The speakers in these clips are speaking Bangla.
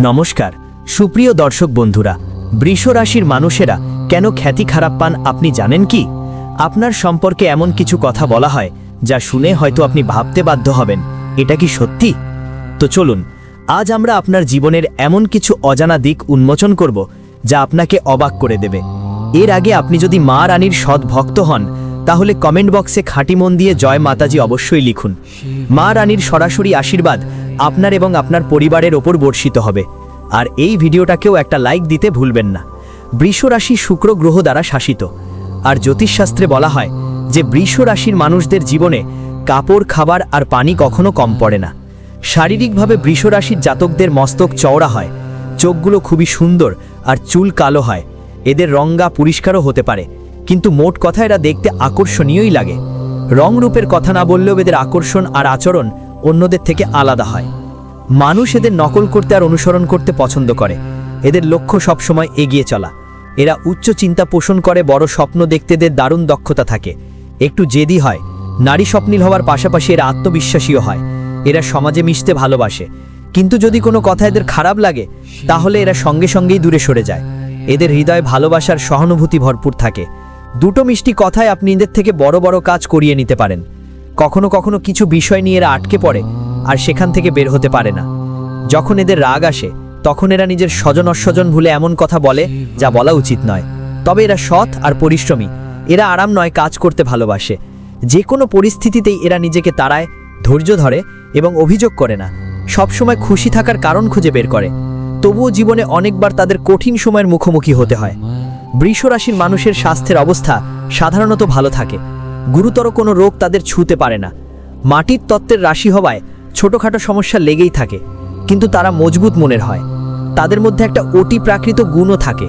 নমস্কার, সুপ্রিয় দর্শক বন্ধুরা, বৃষ রাশির মানুষেরা কেন খ্যাতি খারাপ পান আপনি জানেন কি? আপনার সম্পর্কে এমন কিছু কথা বলা হয় যা শুনে হয়তো আপনি ভাবতে বাধ্য হবেন। এটা কি সত্যি? তো চলুন, আজ আমরা আপনার জীবনের এমন কিছু অজানা দিক উন্মোচন করব যা আপনাকে অবাক করে দেবে। এর আগে আপনি যদি মা রানীর সৎ ভক্ত হন, তাহলে কমেন্ট বক্সে খাঁটি মন দিয়ে জয় মাতাজি অবশ্যই লিখুন। মা রানীর সরাসরি আশীর্বাদ আপনার এবং আপনার পরিবারের ওপর বর্ষিত হবে। আর এই ভিডিওটাকেও একটা লাইক দিতে ভুলবেন না। বৃষ রাশি শুক্র গ্রহ দ্বারা শাসিত। আর জ্যোতিষশাস্ত্রে বলা হয় যে, বৃষ রাশির মানুষদের জীবনে কাপড়, খাবার আর পানি কখনো কম পড়ে না। শারীরিকভাবে বৃষ রাশির জাতকদের মস্তক চওড়া হয়। চোখগুলো খুবই সুন্দর আর চুল কালো হয়। এদের রঙ্গা পরিষ্কারও হতে পারে। কিন্তু মোট কথা এরা দেখতে আকর্ষণীয়ই লাগে। রং রূপের কথা না বললেও এদের আকর্ষণ আর আচরণ অন্যদের থেকে আলাদা হয়। মানুষ এদের নকল করতে আর অনুসরণ করতে পছন্দ করে। এদের লক্ষ্য সবসময় এগিয়ে চলা। এরা উচ্চ চিন্তা পোষণ করে, বড় স্বপ্ন দেখতে এদের দারুণ দক্ষতা থাকে। একটু জেদি হয়। নারী স্বপ্নিল হওয়ার পাশাপাশি এরা আত্মবিশ্বাসীও হয়। এরা সমাজে মিশতে ভালোবাসে। কিন্তু যদি কোনো কথা এদের খারাপ লাগে, তাহলে এরা সঙ্গে সঙ্গেই দূরে সরে যায়। এদের হৃদয় ভালোবাসার সহানুভূতি ভরপুর থাকে। দুটো মিষ্টি কথায় আপনি এদের থেকে বড় বড় কাজ করিয়ে নিতে পারেন। কখনো কখনো কিছু বিষয় নিয়ে এরা আটকে পড়ে আর সেখান থেকে বের হতে পারে না। যখন এদের রাগ আসে, তখন এরা নিজের স্বজন অস্বজন ভুলে এমন কথা বলে যা বলা উচিত নয়। তবে এরা সৎ আর পরিশ্রমী। এরা আরাম নয়, কাজ করতে ভালোবাসে। যে কোনো পরিস্থিতিতেই এরা নিজেকে তাড়ায়, ধৈর্য ধরে এবং অভিযোগ করে না। সবসময় খুশি থাকার কারণ খুঁজে বের করে। তবুও জীবনে অনেকবার তাদের কঠিন সময়ের মুখোমুখি হতে হয়। বৃষ রাশির মানুষের স্বাস্থ্যের অবস্থা সাধারণত ভালো থাকে। গুরুতর কোনো রোগ তাদের ছুঁতে পারে না। মাটির তত্ত্বের রাশি হওয়ায় ছোটোখাটো সমস্যা লেগেই থাকে, কিন্তু তারা মজবুত মনের হয়। তাদের মধ্যে একটা অতি প্রাকৃত গুণও থাকে।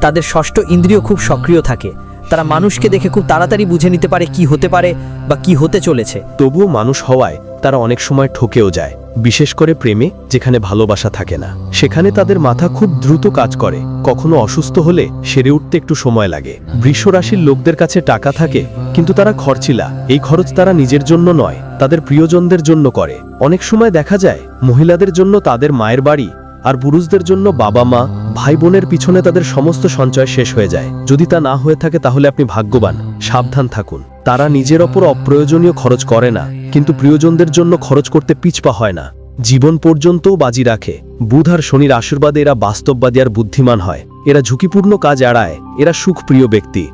তাদের ষষ্ঠ ইন্দ্রিয় খুব সক্রিয় থাকে। তারা মানুষকে দেখে খুব তাড়াতাড়ি বুঝে নিতে পারে কি হতে পারে বা কি হতে চলেছে। তবুও মানুষ হওয়ায় তারা অনেক সময় ঠকেও যায়। বিশেষ করে প্রেমে, যেখানে ভালোবাসা থাকে না। সেখানে তাদের মাথা খুব দ্রুত কাজ করে। কখনো অসুস্থ হলে সেরে উঠতে একটু সময় লাগে। বৃষ রাশির লোকদের কাছে টাকা থাকে, কিন্তু তারা খরচিলা। এই খরচ তারা নিজের জন্য নয়, তাদের প্রিয়জনদের জন্য করে। অনেক সময় দেখা যায়, মহিলাদের জন্য তাদের মায়ের বাড়ি আর পুরুষদের জন্য বাবা মা, ভাই বোনের পিছনে তাদের সমস্ত সঞ্চয় শেষ হয়ে যায়। যদি তা না হয়ে থাকে তাহলে আপনি ভাগ্যবান, সাবধান থাকুন। তারা নিজের ওপর অপ্রয়োজনীয় খরচ করে না, কিন্তু প্রিয়জনদের জন্য খরচ করতে পিছপা হয় না। জীবন পর্যন্তও বাজি রাখে। বুধ আর শনির আশীর্বাদে এরা বাস্তববাদী আর বুদ্ধিমান হয়। এরা ঝুঁকিপূর্ণ কাজ এড়ায়। এরা সুখপ্রিয় ব্যক্তি।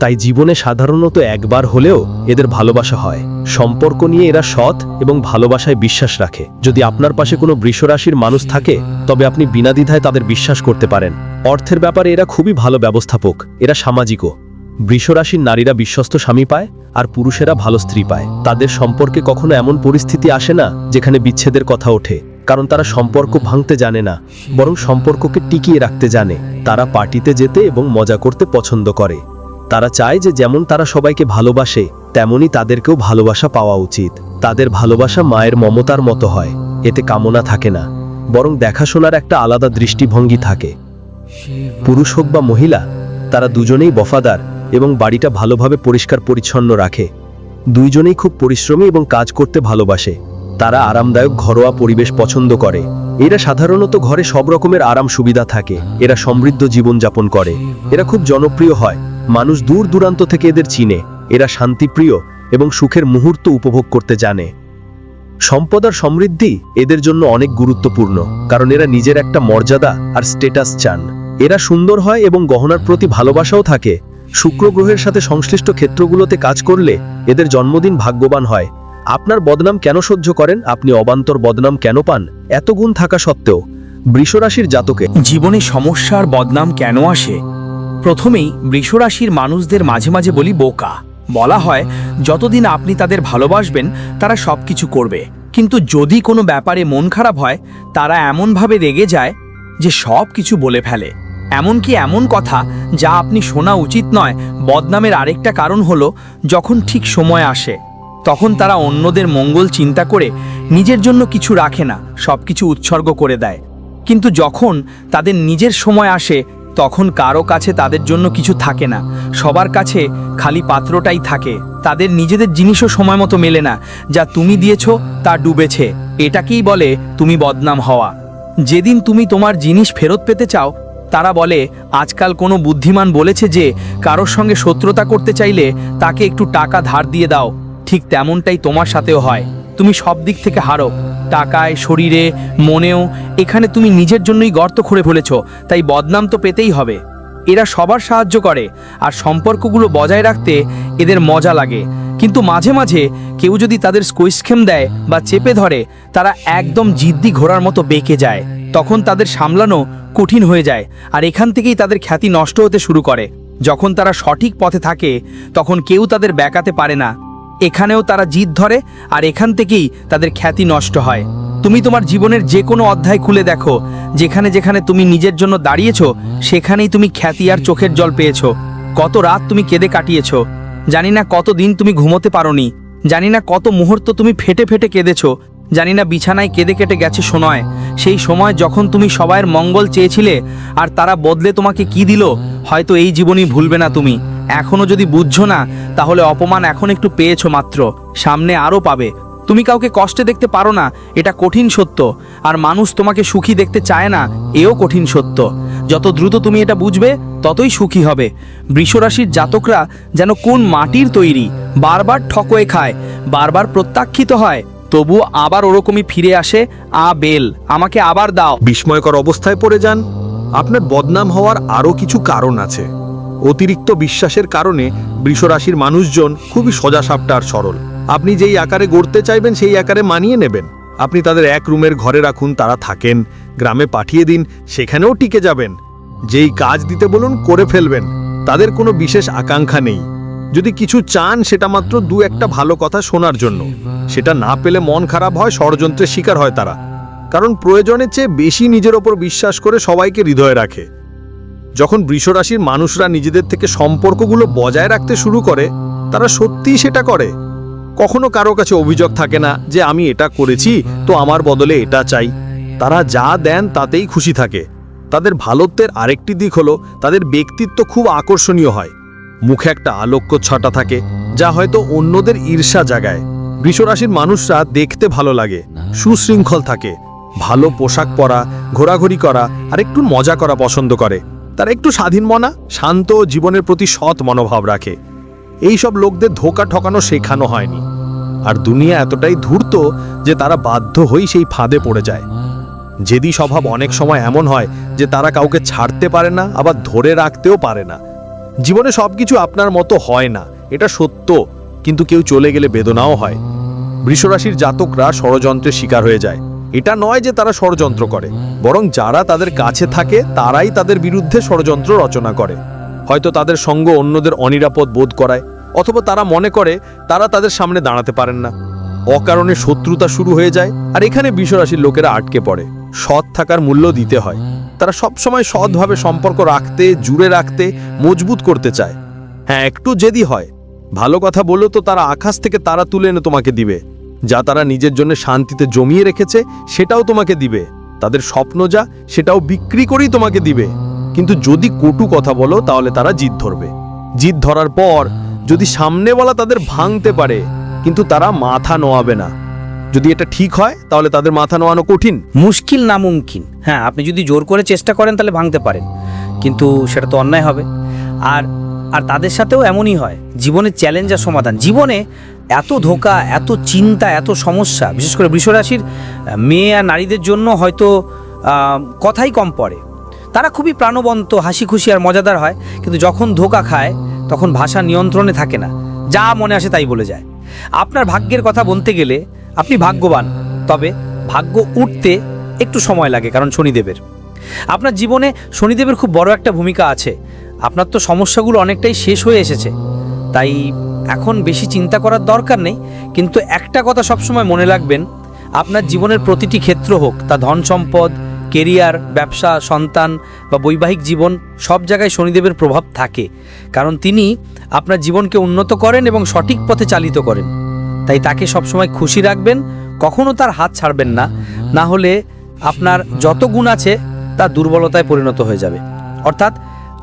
তাই জীবনে সাধারণত একবার হলেও এদের ভালোবাসা হয়। সম্পর্ক নিয়ে এরা সৎ এবং ভালোবাসায় বিশ্বাস রাখে। যদি আপনার পাশে কোনো বৃষরাশির মানুষ থাকে, তবে আপনি বিনা দ্বিধায় তাদের বিশ্বাস করতে পারেন। অর্থের ব্যাপারে এরা খুবই ভালো ব্যবস্থাপক, এরা সামাজিকও। বৃষরাশির নারীরা বিশ্বস্ত স্বামী পায়, আর পুরুষেরা ভালো স্ত্রী পায়। তাদের সম্পর্কে কখনো এমন পরিস্থিতি আসে না, যেখানে বিচ্ছেদের কথা ওঠে, কারণ তারা সম্পর্ক ভাঙতে জানে না, বরং সম্পর্ককে টিকিয়ে রাখতে জানে। তারা পার্টিতে যেতে এবং মজা করতে পছন্দ করে। তারা চায় যে যেমন তারা সবাইকে ভালোবাসে তেমনি তাদেরকেও ভালোবাসা পাওয়া উচিত। তাদের ভালোবাসা মায়ের মমতার মতো হয়, এতে কামনা থাকে না, বরং দেখাশোনার একটা আলাদা দৃষ্টিভঙ্গি থাকে। পুরুষ হোক বা মহিলা, তারা দুজনেই বফাদার এবং বাড়িটা ভালোভাবে পরিষ্কার পরিচ্ছন্ন রাখে। দুইজনেই খুব পরিশ্রমী এবং কাজ করতে ভালোবাসে। তারা আরামদায়ক ঘরোয়া পরিবেশ পছন্দ করে। এরা সাধারণত ঘরে সব রকমের আরাম সুবিধা থাকে। এরা সমৃদ্ধ জীবনযাপন করে। এরা খুব জনপ্রিয় হয়। মানুষ দূর দূরান্ত থেকে এদের চিনে। এরা শান্তিপ্রিয় এবং সুখের মুহূর্ত উপভোগ করতে জানে। সম্পদ আর সমৃদ্ধি এদের জন্য অনেক গুরুত্বপূর্ণ, কারণ এরা নিজের একটা মর্যাদা আর স্টেটাস চান। এরা সুন্দর হয় এবং গহনার প্রতি ভালোবাসাও থাকে। শুক্র গ্রহের সাথে সংশ্লিষ্ট ক্ষেত্রগুলোতে কাজ করলে এদের জন্মদিন ভাগ্যবান হয়। আপনার বদনাম কেন সহ্য করেন? আপনি অবান্তর বদনাম কেন পান? এত গুণ থাকা সত্ত্বেও বৃষরাশির জাতকে জীবনে সমস্যার বদনাম কেন আসে? প্রথমেই বৃষরাশির মানুষদের মাঝে মাঝে বলি বোকা। বলা হয়, যতদিন আপনি তাদের ভালোবাসবেন, তারা সব কিছু করবে। কিন্তু যদি কোনো ব্যাপারে মন খারাপ হয়, তারা এমনভাবে রেগে যায় যে সব কিছু বলে ফেলে। এমনকি এমন কথা যা আপনি শোনা উচিত নয়, বদনামের আরেকটা কারণ হলো যখন ঠিক সময় আসে, তখন তারা অন্যদের মঙ্গল চিন্তা করে নিজের জন্য কিছু রাখে না সব কিছু উৎসর্গ করে দেয়। কিন্তু যখন তাদের নিজের সময় আসে তখন কারও কাছে তাদের জন্য কিছু থাকে না। সবার কাছে খালি পাত্রটাই থাকে। তাদের নিজেদের জিনিসও সময় মতো মেলে না। যা তুমি দিয়েছ, তা ডুবেছে। এটাকেই বলে তুমি বদনাম হওয়া। যেদিন তুমি তোমার জিনিস ফেরত পেতে চাও, তারা বলে, আজকাল কোনো বুদ্ধিমান বলেছে যে, কারোর সঙ্গে শত্রুতা করতে চাইলে তাকে একটু টাকা ধার দিয়ে দাও। ঠিক তেমনটাই তোমার সাথেও হয়। তুমি সব দিক থেকে হারো। টাকায়, শরীরে, মনেও, এখানে তুমি নিজের জন্যই গর্ত খুঁড়ে ফেলেছ, তাই বদনাম তো পেতেই হবে। এরা সবার সাহায্য করে, আর সম্পর্কগুলো বজায় রাখতে এদের মজা লাগে। কিন্তু মাঝে মাঝে কেউ যদি তাদের স্কোইসখেম দেয় বা চেপে ধরে, তারা একদম জিদ্দি ঘোড়ার মতো বেঁকে যায়। তখন তাদের সামলানো কঠিন হয়ে যায়, আর এখান থেকেই তাদের খ্যাতি নষ্ট হতে শুরু করে। যখন তারা সঠিক পথে থাকে, তখন কেউ তাদের ব্যাকাতে পারে না। এখানেও তারা জিদ ধরে, আর এখান থেকেই তাদের খ্যাতি নষ্ট হয়। তুমি তোমার জীবনের যে কোনো অধ্যায় খুলে দেখো। যেখানে যেখানে তুমি নিজের জন্য দাঁড়িয়েছো, সেখানেই তুমি খ্যাতি আর চোখের জল পেয়েছ। কত রাত তুমি কেঁদে কাটিয়েছো। জানি না কত দিন তুমি ঘুমোতে পারোনি। জানি না কত মুহূর্ত তুমি ফেটে ফেটে কেঁদেছো। জানি না বিছানায় কেঁদে কেটে গেছে শোনয় সেই সময় যখন তুমি সবাইয়ের মঙ্গল চেয়েছিলে, আর তারা বদলে তোমাকে কি দিল, হয়তো এই জীবনই ভুলবে না তুমি। এখনও যদি বুঝছ না, তাহলে অপমান এখন একটু পেয়েছ মাত্র। সামনে আরও পাবে। তুমি কাউকে কষ্টে দেখতে পারো না, এটা কঠিন সত্য। আর মানুষ তোমাকে সুখী দেখতে চায় না, এও কঠিন সত্য। যত দ্রুত তুমি এটা বুঝবে, ততই সুখী হবে। বৃষরাশির জাতকরা যেন কোন মাটির তৈরি, বারবার ঠকয়ে খায়, বারবার প্রত্যাখ্যিত হয়, তবু আবার ওরকমই ফিরে আসে আ বেল। আমাকে আবার দাও। বিস্ময়কর অবস্থায় পড়ে যান। আপনার বদনাম হওয়ার আরও কিছু কারণ আছে। অতিরিক্ত বিশ্বাসের কারণে বৃষরাশির মানুষজন খুবই সোজা সাপটা আর সরল। আপনি যেই আকারে গড়তে চাইবেন, সেই আকারে মানিয়ে নেবেন। আপনি তাদের এক রুমের ঘরে রাখুন, তারা থাকেন, গ্রামে পাঠিয়ে দিন, সেখানেও টিকে যাবেন। যেই কাজ দিতে বলুন, করে ফেলবেন। তাদের কোনো বিশেষ আকাঙ্ক্ষা নেই। যদি কিছু চান, সেটা মাত্র দু একটা ভালো কথা শোনার জন্য। সেটা না পেলে মন খারাপ হয়, ষড়যন্ত্রের শিকার হয় তারা। কারণ প্রয়োজনের চেয়ে বেশি নিজের ওপর বিশ্বাস করে সবাইকে হৃদয়ে রাখে। যখন বৃষরাশির মানুষরা নিজেদের থেকে সম্পর্কগুলো বজায় রাখতে শুরু করে, তারা সত্যিই সেটা করে। কখনো কারও কাছে অভিযোগ থাকে না যে, আমি এটা করেছি, তো আমার বদলে এটা চাই। তারা যা দেন তাতেই খুশি থাকে। তাদের ভালোত্বের আরেকটি দিক হলো, তাদের ব্যক্তিত্ব খুব আকর্ষণীয় হয়। মুখে একটা আলোক্য ছটা থাকে, যা হয়তো অন্যদের ঈর্ষা জাগায়। বৃষরাশির মানুষরা দেখতে ভালো লাগে, সুশৃঙ্খল থাকে। ভালো পোশাক পরা, ঘোরাঘুরি করা আর একটু মজা করা পছন্দ করে। তারা একটু স্বাধীন মনা, শান্ত জীবনের প্রতি সৎ মনোভাব রাখে। এই সব লোকদের ধোকা ঠকানো শেখানো হয়নি। আর দুনিয়া এতটাই ধূর্ত যে তারা বাধ্য হয়েই সেই ফাঁদে পড়ে যায়। জেদি স্বভাব অনেক সময় এমন হয় যে তারা কাউকে ছাড়তে পারে না, আবার ধরে রাখতেও পারে না। জীবনে সবকিছু আপনার মতো হয় না, এটা সত্য, কিন্তু কেউ চলে গেলে বেদনাও হয়। বৃষরাশির জাতকরা ষড়যন্ত্রের শিকার হয়ে যায়। এটা নয় যে তারা ষড়যন্ত্র করে, বরং যারা তাদের কাছে থাকে, তারাই তাদের বিরুদ্ধে ষড়যন্ত্র রচনা করে। হয়তো তাদের সঙ্গ অন্যদের অনিরাপদ বোধ করায়, অথবা তারা মনে করে তারা তাদের সামনে দাঁড়াতে পারেন না। অকারণে শত্রুতা শুরু হয়ে যায়, আর এখানে বিশ্বরাশির লোকেরা আটকে পড়ে। সৎ থাকার মূল্য দিতে হয়। তারা সবসময় সৎভাবে সম্পর্ক রাখতে, জুড়ে রাখতে, মজবুত করতে চায়। হ্যাঁ একটু জেদি হয়। ভালো কথা বলল তো তারা আকাশ থেকে তারা তুলে এনে তোমাকে দিবে। যা তারা নিজের জন্য শান্তিতে জমিয়ে রেখেছে, সেটাও তোমাকে দিবে। তাদের স্বপ্ন যা, সেটাও বিক্রি করেই তোমাকে দিবে। কিন্তু যদি কটু কথা বলো, তাহলে তারা জিদ ধরবে। জিদ ধরার পর যদি সামনে বলা তাদের ভাঙতে পারে, কিন্তু তারা মাথা নোয়াবে না। যদি এটা ঠিক হয়, তাহলে তাদের মাথা নোয়ানো কঠিন। মুশকিল না মুমকিন হ্যাঁ আপনি যদি জোর করে চেষ্টা করেন, তাহলে ভাঙতে পারেন। কিন্তু সেটা তো অন্যায় হবে। আর আর তাদের সাথেও এমনই হয়। জীবনের চ্যালেঞ্জ আর সমাধান। জীবনে এত ধোকা, এত চিন্তা, এত সমস্যা, বিশেষ করে বৃষরাশির মেয়ে আর নারীদের জন্য হয়তো কথাই কম পড়ে। তারা খুবই প্রাণবন্ত হাসি খুশি আর মজাদার হয়, কিন্তু যখন ধোকা খায়, তখন ভাষা নিয়ন্ত্রণে থাকে না। যা মনে আসে তাই বলে যায়। আপনার ভাগ্যের কথা বলতে গেলে আপনি ভাগ্যবান, তবে ভাগ্য উঠতে একটু সময় লাগে, কারণ শনিদেবের। আপনার জীবনে শনিদেবের খুব বড় একটা ভূমিকা আছে। আপনার তো সমস্যাগুলো অনেকটাই শেষ হয়ে এসেছে। তাই এখন বেশি চিন্তা করার দরকার নেই, কিন্তু একটা কথা সবসময় মনে রাখবেন, আপনার জীবনের প্রতিটি ক্ষেত্র হোক, তা ধন সম্পদ কেরিয়ার ব্যবসা, সন্তান বা বৈবাহিক জীবন, সব জায়গায় শনিদেবের প্রভাব থাকে। কারণ তিনি আপনার জীবনকে উন্নত করেন এবং সঠিক পথে চালিত করেন। তাই তাকে সবসময় খুশি রাখবেন, কখনো তার হাত ছাড়বেন না না হলে আপনার যত গুণ আছে, তা দুর্বলতায় পরিণত হয়ে যাবে। অর্থাৎ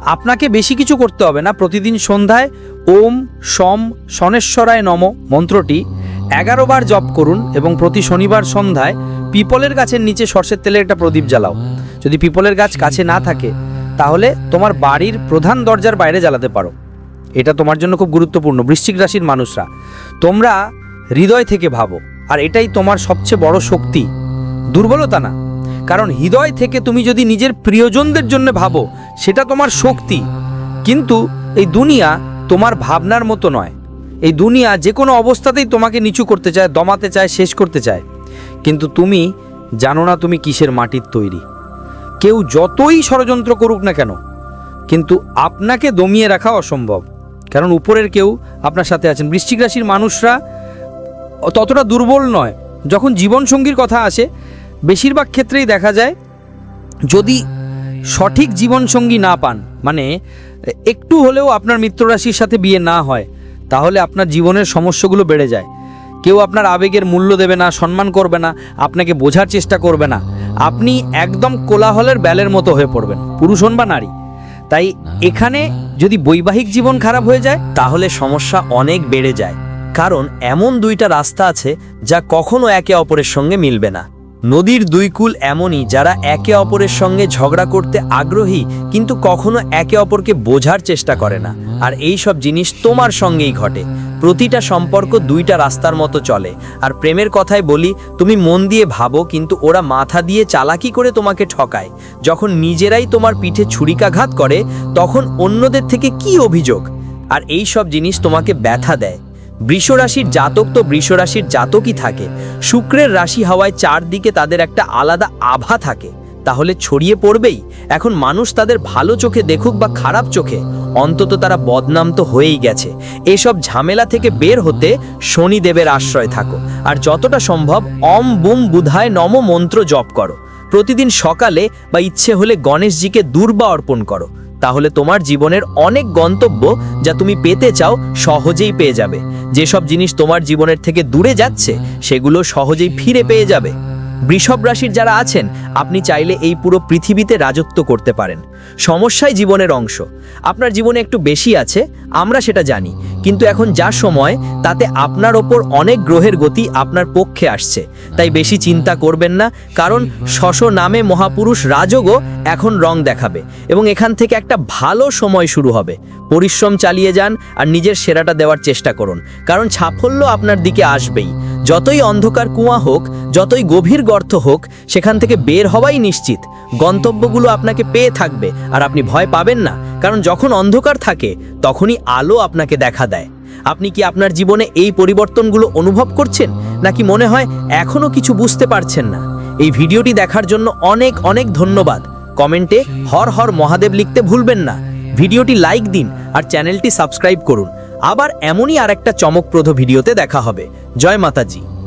আপনাকে বেশি কিছু করতে হবে না। প্রতিদিন সন্ধ্যায় ওম, সম, শনেশ্বরায় নম মন্ত্রটি এগারো বার জপ করুন এবং প্রতি শনিবার সন্ধ্যায় পিপলের গাছের নিচে সর্ষের তেলের একটা প্রদীপ জ্বালাও। যদি পিপলের গাছ কাছে না থাকে, তাহলে তোমার বাড়ির প্রধান দরজার বাইরে জ্বালাতে পারো। এটা তোমার জন্য খুব গুরুত্বপূর্ণ। বৃশ্চিক রাশির মানুষরা, তোমরা হৃদয় থেকে ভাবো, আর এটাই তোমার সবচেয়ে বড় শক্তি। দুর্বলতা না, কারণ হৃদয় থেকে তুমি যদি নিজের প্রিয়জনদের জন্য ভাবো সেটা তোমার শক্তি। কিন্তু এই দুনিয়া তোমার ভাবনার মতো নয়। এই দুনিয়া যে কোনো অবস্থাতেই তোমাকে নিচু করতে চায়, দমাতে চায়, শেষ করতে চায়। কিন্তু তুমি জানো না তুমি কিসের মাটির তৈরি। কেউ যতই ষড়যন্ত্র করুক না কেন, কিন্তু আপনাকে দমিয়ে রাখা অসম্ভব। কারণ উপরের কেউ আপনার সাথে আছেন। বৃশ্চিক রাশির মানুষরা ততটা দুর্বল নয়। যখন জীবনসঙ্গীর কথা আসে, বেশিরভাগ ক্ষেত্রেই দেখা যায়, যদি সঠিক জীবনসঙ্গী না পান মানে একটু হলেও আপনার মিত্ররাশির সাথে বিয়ে না হয় তাহলে আপনার জীবনের সমস্যাগুলো বেড়ে যায়। কেউ আপনার আবেগের মূল্য দেবে না সম্মান করবে না আপনাকে বোঝার চেষ্টা করবে না। আপনি একদম কোলাহলের ব্যালের মতো হয়ে পড়বেন পুরুষ হন বা নারী। তাই এখানে যদি বৈবাহিক জীবন খারাপ হয়ে যায় তাহলে সমস্যা অনেক বেড়ে যায়। কারণ এমন দুইটা রাস্তা আছে যা কখনো একে অপরের সঙ্গে মিলবে না। নদীর দুই কুল এমনই যারা একে অপরের সঙ্গে ঝগড়া করতে আগ্রহী, কিন্তু কখনো একে অপরকে বোঝার চেষ্টা করে না। আর এই সব জিনিস তোমার সঙ্গেই ঘটে। প্রতিটা সম্পর্ক দুইটা রাস্তার মতো চলে। আর প্রেমের কথাই বলি, তুমি মন দিয়ে ভাবো, কিন্তু ওরা মাথা দিয়ে চালাকি করে তোমাকে ঠকায়। যখন নিজেরাই তোমার পিঠে ছুরিকাঘাত করে, তখন অন্যদের থেকে কি অভিযোগ? আর এই সব জিনিস তোমাকে ব্যথা দেয়। বৃষরাশির জাতক তো বৃষরাশির জাতকই থাকে। শুক্রের রাশি হওয়ায় চারদিকে তাদের একটা আলাদা আভা থাকে। তাহলে ছড়িয়ে পড়বেই। এখন মানুষ তাদের ভালো চোখে দেখুক বা খারাপ চোখে, অন্তত তারা বদনাম তো হয়েই গেছে। এসব ঝামেলা থেকে বের হতে শনিদেবের আশ্রয় থাকো। আর যতটা সম্ভব অম বুম বুধায় নম মন্ত্র জপ করো। প্রতিদিন সকালে বা ইচ্ছে হলে গণেশজিকে দুর্বা অর্পণ করো। তাহলে তোমার জীবনের অনেক গন্তব্য যা তুমি পেতে চাও সহজেই পেয়ে যাবে। যেসব জিনিস তোমার জীবনের থেকে দূরে যাচ্ছে, সেগুলো সহজেই ফিরে পেয়ে যাবে। বৃষভ রাশির যারা আছেন, আপনি চাইলে এই পুরো পৃথিবীতে রাজত্ব করতে পারেন। সমস্যাই জীবনের অংশ। আপনার জীবনে একটু বেশি আছে, আমরা সেটা জানি। কিন্তু এখন যা সময়, তাতে আপনার ওপর অনেক গ্রহের গতি আপনার পক্ষে আসছে। তাই বেশি চিন্তা করবেন না, কারণ শশ নামে মহাপুরুষ রাজগও এখন রং দেখাবে এবং এখান থেকে একটা ভালো সময় শুরু হবে। পরিশ্রম চালিয়ে যান আর নিজের সেরাটা দেওয়ার চেষ্টা করুন, কারণ সাফল্য আপনার দিকে আসবেই। যতই অন্ধকার কুয়া হোক, যতই গভীর গর্ত হোক, সেখান থেকে বের হওয়াই নিশ্চিত। গন্তব্যগুলো আপনাকে পেয়ে থাকবে, আর আপনি ভয় পাবেন না, কারণ যখন অন্ধকার থাকে, তখনই আলো আপনাকে দেখা দেয়। আপনি কি আপনার জীবনে এই পরিবর্তনগুলো অনুভব করছেন, নাকি মনে হয় এখনও কিছু বুঝতে পারছেন না? এই ভিডিওটি দেখার জন্য অনেক অনেক ধন্যবাদ। কমেন্টে হর হর মহাদেব লিখতে ভুলবেন না। ভিডিওটি লাইক দিন, আর চ্যানেলটি সাবস্ক্রাইব করুন। আবার এমনই আর একটা চমকপ্রদ ভিডিওতে দেখা হবে। জয় মাতাজি।